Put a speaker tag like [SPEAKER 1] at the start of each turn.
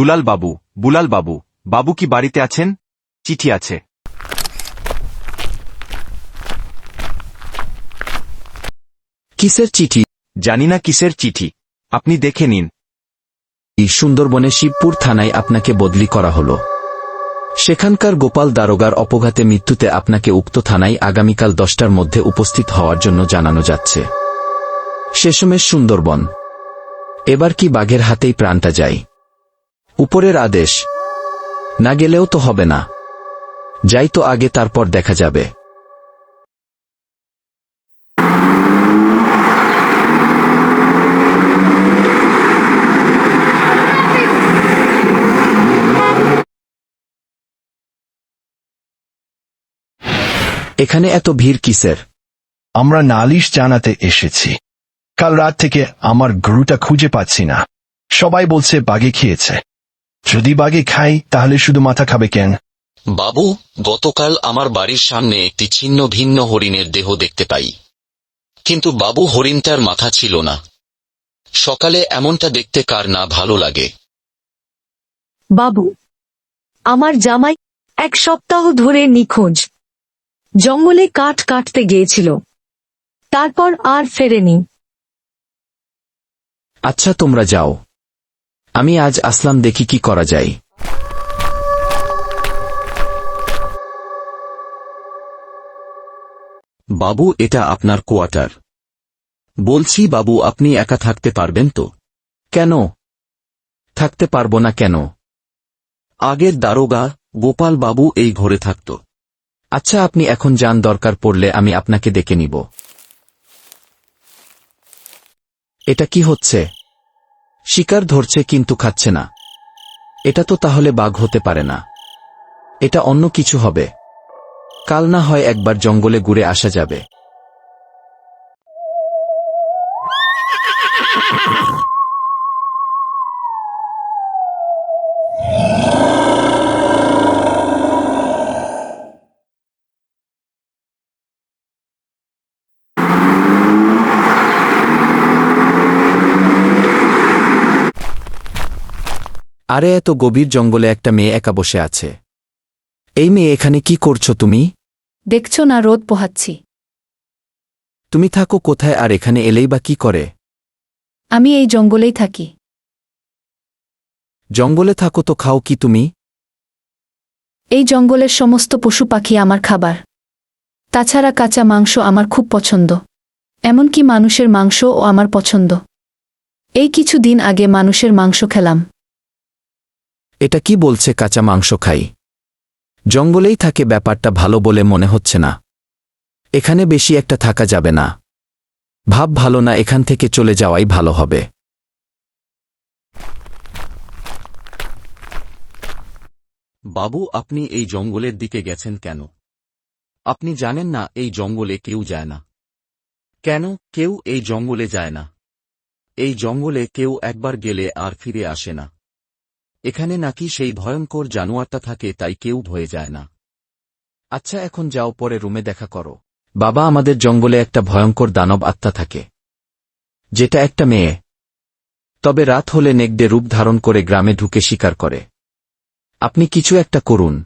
[SPEAKER 1] দুলাল বাবু বুলাল বাবু বাবু কি বাড়িতে আছেন? চিঠি আছে।
[SPEAKER 2] কিসের চিঠি?
[SPEAKER 1] জানি না কিসের চিঠি। আপনি দেখে নিন।
[SPEAKER 2] এই সুন্দরবনে শিবপুর থানায় আপনাকে বদলি করা হল। সেখানকার গোপাল দারোগার অপঘাতে মৃত্যুতে আপনাকে উক্ত থানায় আগামীকাল দশটার মধ্যে উপস্থিত হওয়ার জন্য জানানো যাচ্ছে। শেষমেশ সুন্দরবন। এবার কি বাঘের হাতেই প্রাণটা যায়? উপরের আদেশ। না গেলেও তো হবে না। যাই তো আগে তারপর দেখা যাবে। এখানে এত ভিড় কিসের?
[SPEAKER 3] আমরা নালিশ জানাতে এসেছি। কাল রাত থেকে আমার গরুটা খুঁজে পাচ্ছি না। সবাই বলছে বাগে খেয়েছে। যদি বাগে খাই তাহলে শুধু মাথা খাবে কেন?
[SPEAKER 4] বাবু গতকাল আমার বাড়ির সামনে একটি ছিন্ন ভিন্ন হরিণের দেহ দেখতে পাই। কিন্তু বাবু হরিণটার মাথা ছিল না। সকালে এমনটা দেখতে কার না ভালো লাগে।
[SPEAKER 5] বাবু আমার জামাই এক সপ্তাহ ধরে নিখোঁজ। জঙ্গলে কাঠ কাটতে গিয়েছিল। তারপর আর ফেরেনি।
[SPEAKER 2] আচ্ছা তোমরা যাও। আমি আজ আসলাম দেখি কি করা যায়।
[SPEAKER 4] বাবু এটা আপনার কোয়ার্টার। বলছি বাবু আপনি একা থাকতে পারবেন তো?
[SPEAKER 2] কেন? থাকতে পারব না কেন?
[SPEAKER 4] আগের দারোগা গোপাল বাবু এই ঘরে থাকত।
[SPEAKER 2] আচ্ছা আপনি এখন যান দরকার পড়লে আমি আপনাকে ডেকে নিব। এটা কি হচ্ছে? শিকার ধরছে কিন্তু খাচ্ছে না। এটা তো তাহলে বাঘ হতে পারে না। এটা অন্য কিছু হবে। কাল না হয় একবার জঙ্গলে ঘুরে আসা যাবে। আরে এত গভীর জঙ্গলে একটা মেয়ে একা বসে আছে। এই মেয়ে এখানে কি করছ তুমি?
[SPEAKER 6] দেখছ না রোদ পোহাচ্ছি।
[SPEAKER 2] তুমি থাকো কোথায় আর এখানে এলেই বা কি করে?
[SPEAKER 6] আমি এই জঙ্গলেই থাকি।
[SPEAKER 2] জঙ্গলে থাকো তো খাও কি তুমি?
[SPEAKER 6] এই জঙ্গলের সমস্ত পশু পাখি আমার খাবার। তাছাড়া কাঁচা মাংস আমার খুব পছন্দ। এমনকি মানুষের মাংসও আমার পছন্দ। এই কিছু দিন আগে মানুষের মাংস খেলাম।
[SPEAKER 2] এটা কি বলছে কাঁচা মাংস খাই? জঙ্গলেই থাকে ব্যাপারটা ভালো বলে মনে হচ্ছে না। এখানে বেশি একটা থাকা যাবে না। ভাব ভালো না, এখান থেকে চলে যাওয়াই ভালো হবে।
[SPEAKER 4] বাবু, আপনি এই জঙ্গলের দিকে গেছেন কেন? আপনি জানেন না, এই জঙ্গলে কেউ যায় না। কেন? কেউ এই জঙ্গলে যায় না। এই জঙ্গলে কেউ একবার গেলে আর ফিরে আসে না। এখানে নাকি সেই ভয়ঙ্কর জানোয়ারটা থাকে, তাই কেউ ভয়ে যায় না।
[SPEAKER 2] আচ্ছা এখন যাও, পরে রুমে দেখা করো। বাবা, আমাদের জঙ্গলে একটা ভয়ঙ্কর দানব আত্মা থাকে, যেটা একটা মেয়ে। তবে রাত হলে নেকডে রূপ ধারণ করে গ্রামে ঢুকে শিকার করে। আপনি কিছু একটা করুন।